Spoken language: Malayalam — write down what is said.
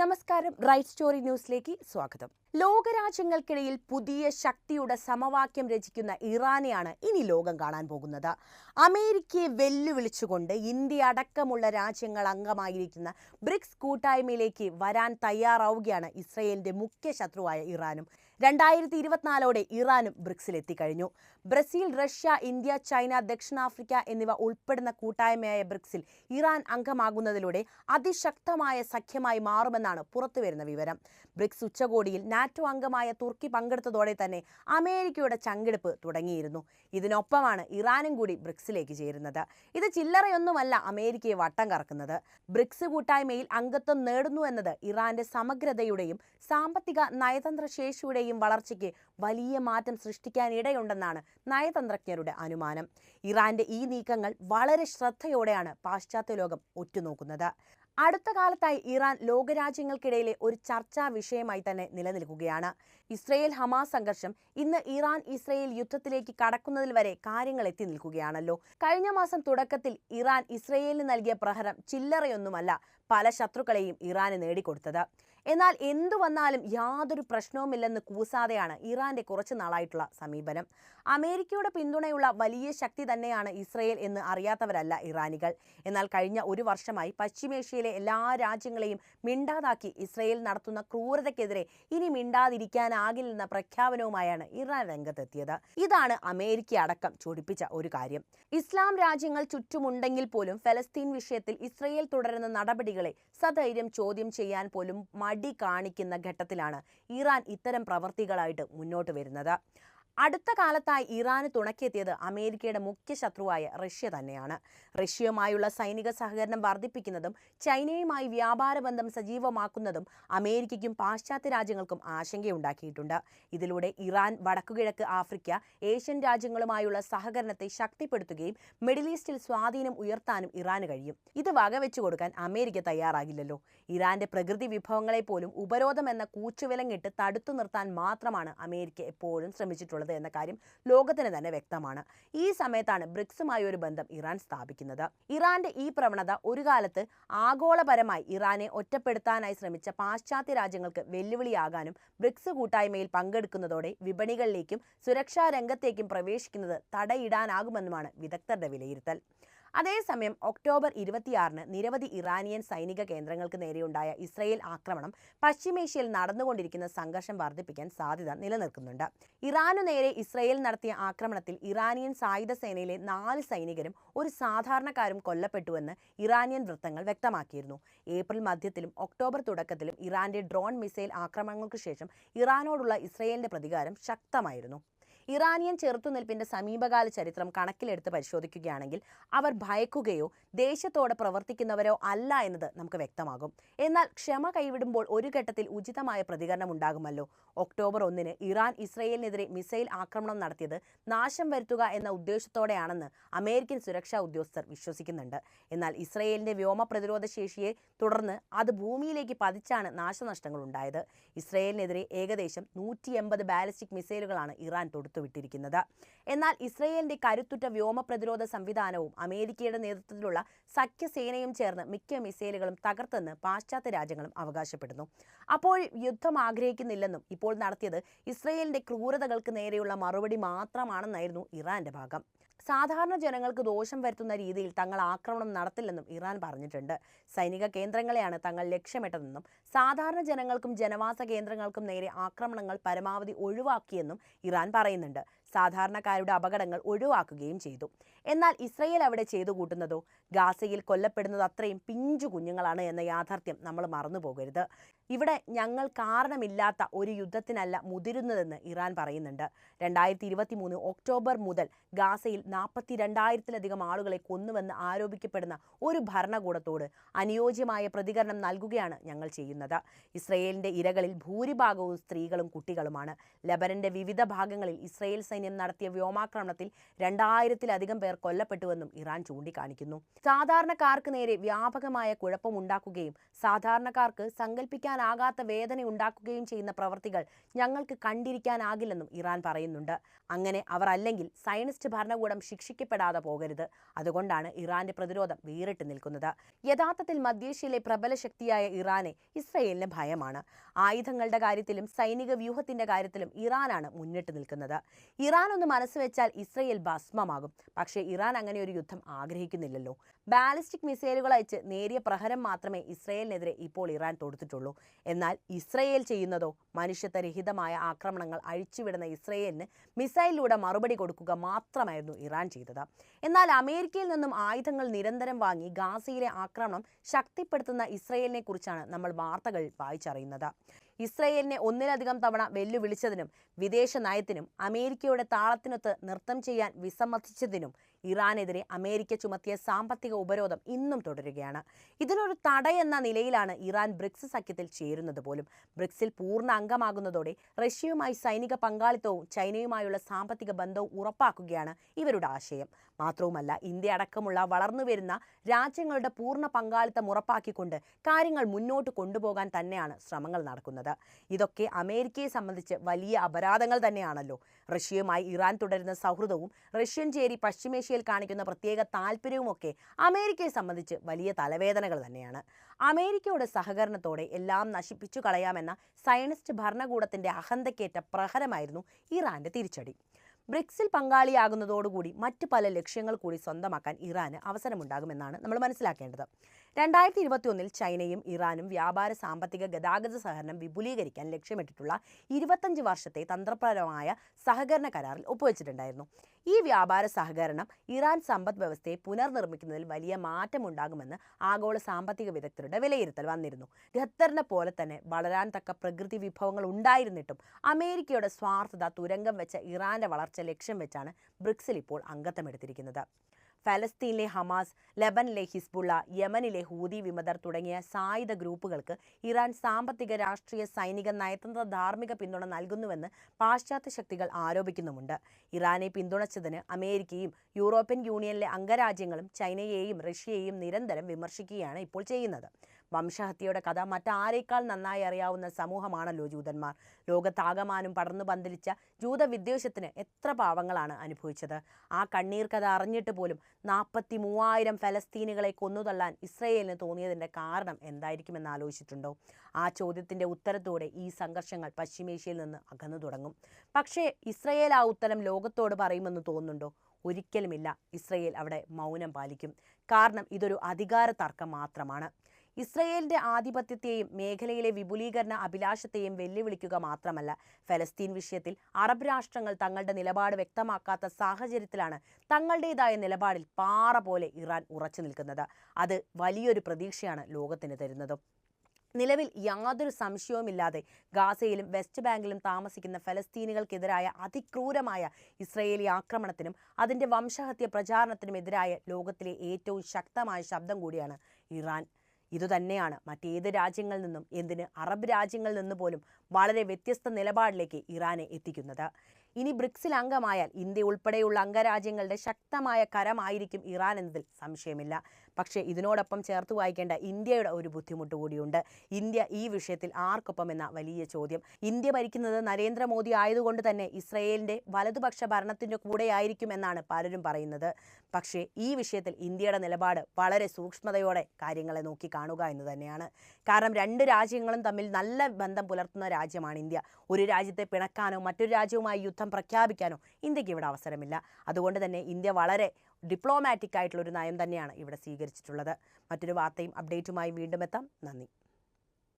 നമസ്കാരം. റൈറ്റ് സ്റ്റോറി ന്യൂസിലേക്ക് സ്വാഗതം. ലോകരാജ്യങ്ങൾക്കിടയിൽ പുതിയ ശക്തിയുടെ സമവാക്യം രചിക്കുന്ന ഇറാനെയാണ് ഇനി ലോകം കാണാൻ പോകുന്നത്. അമേരിക്കയെ വെല്ലുവിളിച്ചുകൊണ്ട് ഇന്ത്യ അടക്കമുള്ള രാജ്യങ്ങൾ അംഗമായിരിക്കുന്ന ബ്രിക്സ് കൂട്ടായ്മയിലേക്ക് വരാൻ തയ്യാറാവുകയാണ് ഇസ്രയേലിന്റെ മുഖ്യ ശത്രുവായ ഇറാനും. രണ്ടായിരത്തി ഇരുപത്തിനാലോടെ ഇറാനും ബ്രിക്സിൽ എത്തിക്കഴിഞ്ഞു. ബ്രസീൽ റഷ്യ ഇന്ത്യ ചൈന ദക്ഷിണാഫ്രിക്ക എന്നിവ ഉൾപ്പെടുന്ന കൂട്ടായ്മയായ ബ്രിക്സിൽ ഇറാൻ അംഗമാകുന്നതിലൂടെ അതിശക്തമായ സഖ്യമായി മാറുമെന്നാണ് പുറത്തുവരുന്ന വിവരം. ബ്രിക്സ് ഉച്ചകോടിയിൽ നാറ്റോ അംഗമായ തുർക്കി പങ്കെടുത്തതോടെ തന്നെ അമേരിക്കയുടെ ചങ്കെടുപ്പ് തുടങ്ങിയിരുന്നു. ഇതിനൊപ്പമാണ് ഇറാനും കൂടി ബ്രിക്സിലേക്ക് ചേരുന്നത്. ഇത് ചില്ലറയൊന്നുമല്ല അമേരിക്കയെ വട്ടം കറക്കുന്നത്. ബ്രിക്സ് കൂട്ടായ്മയിൽ അംഗത്വം നേടുന്നു എന്നത് ഇറാന്റെ സമഗ്രതയുടെയും സാമ്പത്തിക നയതന്ത്ര ശേഷിയുടെയും വളർച്ചയ്ക്ക് വലിയ മാറ്റം സൃഷ്ടിക്കാനിടയുണ്ടെന്നാണ് നയതന്ത്രജ്ഞരുടെ അനുമാനം. ഇറാന്റെ ഈ നീക്കങ്ങൾ വളരെ ശ്രദ്ധയോടെയാണ് പാശ്ചാത്യ ലോകം ഉറ്റുനോക്കുന്നത്. അടുത്ത കാലത്തായി ഇറാൻ ലോകരാജ്യങ്ങൾക്കിടയിലെ ഒരു ചർച്ചാ വിഷയമായി തന്നെ നിലനിൽക്കുകയാണ്. ഇസ്രയേൽ ഹമാസ് സംഘർഷം ഇന്ന് ഇറാൻ ഇസ്രയേൽ യുദ്ധത്തിലേക്ക് കടക്കുന്നതിൽ വരെ കാര്യങ്ങൾ എത്തി നിൽക്കുകയാണല്ലോ. കഴിഞ്ഞ മാസം തുടക്കത്തിൽ ഇറാൻ ഇസ്രയേലിന് നൽകിയ പ്രഹരം ചില്ലറയൊന്നുമല്ല പല ശത്രുക്കളെയും ഇറാന് നേടിക്കൊടുത്തത്. എന്നാൽ എന്തു വന്നാലും യാതൊരു പ്രശ്നവുമില്ലെന്ന് കൂസാതെയാണ് ഇറാന്റെ കുറച്ചു നാളായിട്ടുള്ള സമീപനം. അമേരിക്കയുടെ പിന്തുണയുള്ള വലിയ ശക്തി തന്നെയാണ് ഇസ്രയേൽ എന്ന് അറിയാത്തവരല്ല ഇറാനികൾ. എന്നാൽ കഴിഞ്ഞ ഒരു വർഷമായി പശ്ചിമേഷ്യയിലെ എല്ലാ രാജ്യങ്ങളെയും മിണ്ടാതാക്കി ഇസ്രയേൽ നടത്തുന്ന ക്രൂരതയ്ക്കെതിരെ ഇനി മിണ്ടാതിരിക്കാനാകില്ലെന്ന പ്രഖ്യാപനവുമായാണ് ഇറാൻ രംഗത്തെത്തിയത്. ഇതാണ് അമേരിക്ക അടക്കം ചൊടിപ്പിച്ച ഒരു കാര്യം. ഇസ്ലാം രാജ്യങ്ങൾ ചുറ്റുമുണ്ടെങ്കിൽ പോലും ഫലസ്തീൻ വിഷയത്തിൽ ഇസ്രയേൽ തുടരുന്ന നടപടികളെ സധൈര്യം ചോദ്യം ചെയ്യാൻ പോലും മടി കാണിക്കുന്ന ഘട്ടത്തിലാണ് ഇറാൻ ഇത്തരം പ്രവർത്തികളായിട്ട് മുന്നോട്ട് വരുന്നത്. അടുത്ത കാലത്തായി ഇറാന് തുണക്കെത്തിയത് അമേരിക്കയുടെ മുഖ്യ ശത്രുവായ റഷ്യ തന്നെയാണ്. റഷ്യയുമായുള്ള സൈനിക സഹകരണം വർദ്ധിപ്പിക്കുന്നതും ചൈനയുമായി വ്യാപാര ബന്ധം സജീവമാക്കുന്നതും അമേരിക്കയ്ക്കും പാശ്ചാത്യ രാജ്യങ്ങൾക്കും ആശങ്കയുണ്ടാക്കിയിട്ടുണ്ട്. ഇതിലൂടെ ഇറാൻ വടക്കുകിഴക്ക് ആഫ്രിക്ക ഏഷ്യൻ രാജ്യങ്ങളുമായുള്ള സഹകരണത്തെ ശക്തിപ്പെടുത്തുകയും മിഡിൽ ഈസ്റ്റിൽ സ്വാധീനം ഉയർത്താനും ഇറാന് കഴിയും. ഇത് വകവെച്ചു കൊടുക്കാൻ അമേരിക്ക തയ്യാറാകില്ലല്ലോ. ഇറാന്റെ പ്രകൃതി വിഭവങ്ങളെ പോലും ഉപരോധം എന്ന കൂച്ചുവിലങ്ങിട്ട് തടുത്തു നിർത്താൻ മാത്രമാണ് അമേരിക്ക എപ്പോഴും ശ്രമിച്ചിട്ടുള്ളത്. എന്ന കാര്യം ലോകത്തിന് തന്നെ വ്യക്തമാണ്. ഈ സമയത്താണ് ബ്രിക്സുമായി ഒരു ബന്ധം ഇറാൻ സ്ഥാപിക്കുന്നത്. ഇറാന്റെ ഈ പ്രവണത ഒരു കാലത്ത് ആഗോളപരമായി ഇറാനെ ഒറ്റപ്പെടുത്താനായി ശ്രമിച്ച പാശ്ചാത്യ രാജ്യങ്ങൾക്ക് വെല്ലുവിളിയാകാനും ബ്രിക്സ് കൂട്ടായ്മയിൽ പങ്കെടുക്കുന്നതോടെ വിപണികളിലേക്കും സുരക്ഷാ രംഗത്തേക്കും പ്രവേശിക്കുന്നത് തടയിടാനാകുമെന്നുമാണ് വിദഗ്ധരുടെ വിലയിരുത്തൽ. അതേസമയം ഒക്ടോബർ ഇരുപത്തിയാറിന് നിരവധി ഇറാനിയൻ സൈനിക കേന്ദ്രങ്ങൾക്ക് നേരെയുണ്ടായ ഇസ്രയേൽ ആക്രമണം പശ്ചിമേഷ്യയിൽ നടന്നുകൊണ്ടിരിക്കുന്ന സംഘർഷം വർദ്ധിപ്പിക്കാൻ സാധ്യത നിലനിൽക്കുന്നുണ്ട്. ഇറാനു നേരെ ഇസ്രയേൽ നടത്തിയ ആക്രമണത്തിൽ ഇറാനിയൻ സായുധ സേനയിലെ നാല് സൈനികരും ഒരു സാധാരണക്കാരും കൊല്ലപ്പെട്ടുവെന്ന് ഇറാനിയൻ വൃത്തങ്ങൾ വ്യക്തമാക്കിയിരുന്നു. ഏപ്രിൽ മധ്യത്തിലും ഒക്ടോബർ തുടക്കത്തിലും ഇറാന്റെ ഡ്രോൺ മിസൈൽ ആക്രമണങ്ങൾക്ക് ശേഷം ഇറാനോടുള്ള ഇസ്രയേലിന്റെ പ്രതികാരം ശക്തമായിരുന്നു. ഇറാനിയൻ ചെറുത്തുനിൽപ്പിന്റെ സമീപകാല ചരിത്രം കണക്കിലെടുത്ത് പരിശോധിക്കുകയാണെങ്കിൽ അവർ ഭയക്കുകയോ ദേശത്തോടെ പ്രവർത്തിക്കുന്നവരോ അല്ല എന്നത് നമുക്ക് വ്യക്തമാകും. എന്നാൽ ക്ഷമ കൈവിടുമ്പോൾ ഒരു ഘട്ടത്തിൽ ഉചിതമായ പ്രതികരണം ഉണ്ടാകുമല്ലോ. ഒക്ടോബർ ഒന്നിന് ഇറാൻ ഇസ്രയേലിനെതിരെ മിസൈൽ ആക്രമണം നടത്തിയത് നാശം വരുത്തുക എന്ന ഉദ്ദേശത്തോടെയാണെന്ന് അമേരിക്കൻ സുരക്ഷാ ഉദ്യോഗസ്ഥർ വിശ്വസിക്കുന്നുണ്ട്. എന്നാൽ ഇസ്രയേലിന്റെ വ്യോമ പ്രതിരോധ ശേഷിയെ തുടർന്ന് അത് ഭൂമിയിലേക്ക് പതിച്ചാണ് നാശനഷ്ടങ്ങൾ ഉണ്ടായത് ഇസ്രയേലിനെതിരെ ഏകദേശം നൂറ്റി ബാലിസ്റ്റിക് മിസൈലുകളാണ് ഇറാൻ തൊടുത്തുവിട്ടിരിക്കുന്നത് എന്നാൽ ഇസ്രയേലിന്റെ കരുത്തുറ്റ വ്യോമ പ്രതിരോധ സംവിധാനവും അമേരിക്കയുടെ നേതൃത്വത്തിലുള്ള സഖ്യസേനയും ചേർന്ന് മിക്ക മിസൈലുകളും തകർത്തെന്ന് പാശ്ചാത്യ രാജ്യങ്ങളും അവകാശപ്പെടുന്നു. അപ്പോൾ യുദ്ധം ആഗ്രഹിക്കുന്നില്ലെന്നും ഇപ്പോൾ നടത്തിയത് ഇസ്രയേലിന്റെ ക്രൂരതകൾക്ക് നേരെയുള്ള മറുപടി മാത്രമാണെന്നായിരുന്നു ഇറാന്റെ ഭാഗം. സാധാരണ ജനങ്ങൾക്ക് ദോഷം വരുത്തുന്ന രീതിയിൽ തങ്ങൾ ആക്രമണം നടത്തില്ലെന്നും ഇറാൻ പറഞ്ഞിട്ടുണ്ട്. സൈനിക കേന്ദ്രങ്ങളെയാണ് തങ്ങൾ ലക്ഷ്യമിട്ടതെന്നും സാധാരണ ജനങ്ങൾക്കും ജനവാസ കേന്ദ്രങ്ങൾക്കും നേരെ ആക്രമണങ്ങൾ പരമാവധി ഒഴിവാക്കിയെന്നും ഇറാൻ പറയുന്നുണ്ട്. സാധാരണക്കാരുടെ അപകടങ്ങൾ ഒഴിവാക്കുകയും ചെയ്തു. എന്നാൽ ഇസ്രയേൽ അവിടെ ചെയ്തു കൂട്ടുന്നതോ? ഗാസയിൽ കൊല്ലപ്പെടുന്നത് അത്രയും പിഞ്ചു കുഞ്ഞുങ്ങളാണ് എന്ന യാഥാർത്ഥ്യം നമ്മൾ മറന്നു പോകരുത്. ഇവിടെ ഞങ്ങൾ കാരണമില്ലാത്ത ഒരു യുദ്ധത്തിനല്ല മുതിരുന്നതെന്ന് ഇറാൻ പറയുന്നുണ്ട്. രണ്ടായിരത്തി ഇരുപത്തി മൂന്ന് ഒക്ടോബർ മുതൽ ഗാസയിൽ നാൽപ്പത്തി രണ്ടായിരത്തിലധികം ആളുകളെ കൊന്നുവെന്ന് ആരോപിക്കപ്പെടുന്ന ഒരു ഭരണകൂടത്തോട് അനുയോജ്യമായ പ്രതികരണം നൽകുകയാണ് ഞങ്ങൾ ചെയ്യുന്നത്. ഇസ്രയേലിന്റെ ഇരകളിൽ ഭൂരിഭാഗവും സ്ത്രീകളും കുട്ടികളുമാണ്. ലബനന്റെ വിവിധ ഭാഗങ്ങളിൽ ഇസ്രയേൽ സൈന്യം സൈന്യം നടത്തിയ വ്യോമാക്രമണത്തിൽ രണ്ടായിരത്തിലധികം പേർ കൊല്ലപ്പെട്ടുവെന്നും ഇറാൻ ചൂണ്ടിക്കാണിക്കുന്നു. സാധാരണക്കാർക്ക് നേരെ വ്യാപകമായ കുഴപ്പമുണ്ടാക്കുകയും സാധാരണക്കാർക്ക് സങ്കല്പിക്കാനാകാത്ത വേദന ഉണ്ടാക്കുകയും ചെയ്യുന്ന പ്രവൃത്തികൾ ഞങ്ങൾക്ക് കണ്ടിരിക്കാനാകില്ലെന്നും ഇറാൻ പറയുന്നുണ്ട്. അങ്ങനെ അവർ അല്ലെങ്കിൽ സയനിസ്റ്റ് ഭരണകൂടം ശിക്ഷിക്കപ്പെടാതെ പോകരുത്. അതുകൊണ്ടാണ് ഇറാന്റെ പ്രതിരോധം വേറിട്ട് നിൽക്കുന്നത്. യഥാർത്ഥത്തിൽ മധ്യേഷ്യയിലെ പ്രബല ശക്തിയായ ഇറാനെ ഇസ്രയേലിന് ഭയമാണ്. ആയുധങ്ങളുടെ കാര്യത്തിലും സൈനിക വ്യൂഹത്തിന്റെ കാര്യത്തിലും ഇറാനാണ് മുന്നിട്ട് നിൽക്കുന്നത്. ഇറാൻ ഒന്ന് മനസ്സ് വെച്ചാൽ ഇസ്രയേൽ ഭസ്മമാകും. പക്ഷേ ഇറാൻ അങ്ങനെ ഒരു യുദ്ധം ആഗ്രഹിക്കുന്നില്ലല്ലോ. ബാലിസ്റ്റിക് മിസൈലുകൾ അയച്ച് നേരിയ പ്രഹരം മാത്രമേ ഇസ്രയേലിനെതിരെ ഇപ്പോൾ ഇറാൻ തൊടുത്തിട്ടുള്ളൂ. എന്നാൽ ഇസ്രയേൽ ചെയ്യുന്നതോ മനുഷ്യത്വരഹിതമായ ആക്രമണങ്ങൾ അഴിച്ചുവിടുന്ന ഇസ്രയേലിന് മിസൈലിലൂടെ മറുപടി കൊടുക്കുക മാത്രമായിരുന്നു ഇറാൻ ചെയ്തത്. എന്നാൽ അമേരിക്കയിൽ നിന്നും ആയുധങ്ങൾ നിരന്തരം വാങ്ങി ഗാസയിലെ ആക്രമണം ശക്തിപ്പെടുത്തുന്ന ഇസ്രയേലിനെ കുറിച്ചാണ് നമ്മൾ വാർത്തകൾ വായിച്ചറിയുന്നത്. ഇസ്രയേലിനെ ഒന്നിലധികം തവണ വെല്ലുവിളിച്ചതിനും വിദേശ നയത്തിനും അമേരിക്കയുടെ താളത്തിനൊത്ത് നൃത്തം ചെയ്യാൻ വിസമ്മതിച്ചതിനും ഇറാനെതിരെ അമേരിക്ക ചുമത്തിയ സാമ്പത്തിക ഉപരോധം ഇന്നും തുടരുകയാണ്. ഇതിനൊരു തടയെന്ന നിലയിലാണ് ഇറാൻ ബ്രിക്സ് സഖ്യത്തിൽ ചേരുന്നത് പോലും. ബ്രിക്സിൽ പൂർണ അംഗമാകുന്നതോടെ റഷ്യയുമായി സൈനിക പങ്കാളിത്തവും ചൈനയുമായുള്ള സാമ്പത്തിക ബന്ധവും ഉറപ്പാക്കുകയാണ് ഇവരുടെ ആശയം. മാത്രവുമല്ല ഇന്ത്യ അടക്കമുള്ള വളർന്നുവരുന്ന രാജ്യങ്ങളുടെ പൂർണ പങ്കാളിത്തം ഉറപ്പാക്കിക്കൊണ്ട് കാര്യങ്ങൾ മുന്നോട്ട് കൊണ്ടുപോകാൻ തന്നെയാണ് ശ്രമങ്ങൾ നടക്കുന്നത്. ഇതൊക്കെ അമേരിക്കയെ സംബന്ധിച്ച് വലിയ അപരാധങ്ങൾ തന്നെയാണല്ലോ. റഷ്യയുമായി ഇറാൻ തുടരുന്ന സൗഹൃദവും റഷ്യൻ ചേരി പശ്ചിമേഷ്യയിൽ കാണിക്കുന്ന പ്രത്യേക താല്പര്യവുമൊക്കെ അമേരിക്കയെ സംബന്ധിച്ച് വലിയ തലവേദനകൾ തന്നെയാണ്. അമേരിക്കയുടെ സഹകരണത്തോടെ എല്ലാം നശിപ്പിച്ചു കളയാമെന്ന സയനിസ്റ്റ് ഭരണകൂടത്തിന്റെ അഹന്തക്കേറ്റ പ്രഹരമായിരുന്നു ഇറാന്റെ തിരിച്ചടി. ബ്രിക്സിൽ പങ്കാളിയാകുന്നതോടുകൂടി മറ്റ് പല ലക്ഷ്യങ്ങൾ കൂടി സ്വന്തമാക്കാൻ ഇറാന് അവസരമുണ്ടാകുമെന്നാണ് നമ്മൾ മനസ്സിലാക്കേണ്ടത്. രണ്ടായിരത്തി ഇരുപത്തി ഒന്നിൽ ചൈനയും ഇറാനും വ്യാപാര സാമ്പത്തിക ഗതാഗത സഹകരണം വിപുലീകരിക്കാൻ ലക്ഷ്യമിട്ടിട്ടുള്ള ഇരുപത്തഞ്ച് വർഷത്തെ തന്ത്രപരമായ സഹകരണ കരാറിൽ ഒപ്പുവെച്ചിട്ടുണ്ടായിരുന്നു. ഈ വ്യാപാര സഹകരണം ഇറാൻ സമ്പദ് വ്യവസ്ഥയെ പുനർനിർമ്മിക്കുന്നതിൽ വലിയ മാറ്റമുണ്ടാകുമെന്ന് ആഗോള സാമ്പത്തിക വിദഗ്ധരുടെ വിലയിരുത്തൽ വന്നിരുന്നു. ഖത്തറിനെ പോലെ തന്നെ വളരാൻ തക്ക പ്രകൃതി വിഭവങ്ങൾ ഉണ്ടായിരുന്നിട്ടും അമേരിക്കയുടെ സ്വാർത്ഥത തുരങ്കം വെച്ച ഇറാന്റെ വളർച്ച ലക്ഷ്യം വെച്ചാണ് ബ്രിക്സിൽ ഇപ്പോൾ അംഗത്വമെടുത്തിരിക്കുന്നത് ഫലസ്തീനിലെ ഹമാസ് ലബനിലെ ഹിസ്ബുള്ള യമനിലെ ഹൂതി വിമതർ തുടങ്ങിയ സായുധ ഗ്രൂപ്പുകൾക്ക് ഇറാൻ സാമ്പത്തിക രാഷ്ട്രീയ സൈനിക നയതന്ത്ര ധാർമ്മിക പിന്തുണ നൽകുന്നുവെന്ന് പാശ്ചാത്യ ശക്തികൾ ആരോപിക്കുന്നുമുണ്ട്. ഇറാനെ പിന്തുണച്ചതിന് അമേരിക്കയും യൂറോപ്യൻ യൂണിയനിലെ അംഗരാജ്യങ്ങളും ചൈനയെയും റഷ്യയെയും നിരന്തരം വിമർശിക്കുകയാണ് ഇപ്പോൾ ചെയ്യുന്നത്. വംശഹത്യയുടെ കഥ മറ്റാരേക്കാൾ നന്നായി അറിയാവുന്ന സമൂഹമാണല്ലോ ജൂതന്മാർ. ലോകത്താകമാനം പടർന്നു പന്തലിച്ച ജൂത വിദ്വേഷത്തിന് എത്ര പാവങ്ങളാണ് അനുഭവിച്ചത്. ആ കണ്ണീർ കഥ അറിഞ്ഞിട്ട് പോലും നാൽപ്പത്തി മൂവായിരം ഫലസ്തീനുകളെ കൊന്നുതള്ളാൻ ഇസ്രയേലിന് തോന്നിയതിന്റെ കാരണം എന്തായിരിക്കുമെന്ന് ആലോചിച്ചിട്ടുണ്ടോ? ആ ചോദ്യത്തിന്റെ ഉത്തരത്തോടെ ഈ സംഘർഷങ്ങൾ പശ്ചിമേഷ്യയിൽ നിന്ന് അകന്നു തുടങ്ങും. പക്ഷേ ഇസ്രയേൽ ആ ഉത്തരം ലോകത്തോട് പറയുമെന്ന് തോന്നുന്നുണ്ടോ? ഒരിക്കലുമില്ല. ഇസ്രയേൽ അവിടെ മൗനം പാലിക്കും. കാരണം ഇതൊരു അധികാര തർക്കം മാത്രമാണ്. ഇസ്രയേലിന്റെ ആധിപത്യത്തെയും മേഖലയിലെ വിപുലീകരണ അഭിലാഷത്തെയും വെല്ലുവിളിക്കുക മാത്രമല്ല ഫലസ്തീൻ വിഷയത്തിൽ അറബ് രാഷ്ട്രങ്ങൾ തങ്ങളുടെ നിലപാട് വ്യക്തമാക്കാത്ത സാഹചര്യത്തിലാണ് തങ്ങളുടേതായ നിലപാടിൽ പാറ പോലെ ഇറാൻ ഉറച്ചു നിൽക്കുന്നത്. അത് വലിയൊരു പ്രതീക്ഷയാണ് ലോകത്തിന് തരുന്നതും. നിലവിൽ യാതൊരു സംശയവുമില്ലാതെ ഗാസയിലും വെസ്റ്റ് ബാങ്കിലും താമസിക്കുന്ന ഫലസ്തീനുകൾക്കെതിരായ അതിക്രൂരമായ ഇസ്രയേലി ആക്രമണത്തിനും അതിന്റെ വംശഹത്യ പ്രചാരണത്തിനുമെതിരായ ലോകത്തിലെ ഏറ്റവും ശക്തമായ ശബ്ദം കൂടിയാണ് ഇറാൻ. ഇതുതന്നെയാണ് മറ്റേത് രാജ്യങ്ങളിൽ നിന്നും എന്തിന് അറബ് രാജ്യങ്ങളിൽ നിന്ന് പോലും വളരെ വ്യത്യസ്ത നിലപാടിലേക്ക് ഇറാനെ എത്തിക്കുന്നത്. ഇനി ബ്രിക്സിൽ അംഗമായാൽ ഇന്ത്യ ഉൾപ്പെടെയുള്ള അംഗരാജ്യങ്ങളുടെ ശക്തമായ കരമായിരിക്കും ഇറാൻ എന്നതിൽ സംശയമില്ല. പക്ഷേ ഇതിനോടൊപ്പം ചേർത്ത് വായിക്കേണ്ട ഇന്ത്യയുടെ ഒരു ബുദ്ധിമുട്ട് കൂടിയുണ്ട്. ഇന്ത്യ ഈ വിഷയത്തിൽ ആർക്കൊപ്പം എന്ന വലിയ ചോദ്യം. ഇന്ത്യ ഭരിക്കുന്നത് നരേന്ദ്രമോദി ആയതുകൊണ്ട് തന്നെ ഇസ്രയേലിന്റെ വലതുപക്ഷ ഭരണത്തിന്റെ കൂടെയായിരിക്കും എന്നാണ് പലരും പറയുന്നത്. പക്ഷേ ഈ വിഷയത്തിൽ ഇന്ത്യയുടെ നിലപാട് വളരെ സൂക്ഷ്മതയോടെ കാര്യങ്ങളെ നോക്കി കാണുക എന്ന് തന്നെയാണ്. കാരണം രണ്ട് രാജ്യങ്ങളും തമ്മിൽ നല്ല ബന്ധം പുലർത്തുന്ന രാജ്യമാണ് ഇന്ത്യ. ഒരു രാജ്യത്തെ പിണക്കാനോ മറ്റൊരു രാജ്യവുമായി യുദ്ധം പ്രഖ്യാപിക്കാനോ ഇന്ത്യയ്ക്ക് ഇവിടെ അവസരമില്ല. അതുകൊണ്ട് തന്നെ ഇന്ത്യ വളരെ ഡിപ്ലോമാറ്റിക് ആയിട്ടുള്ള ഒരു നയം തന്നെയാണ് ഇവിടെ സ്വീകരിച്ചിട്ടുള്ളത്. മറ്റൊരു വാർത്തയും അപ്ഡേറ്റുമായി വീണ്ടും എത്താം. നന്ദി.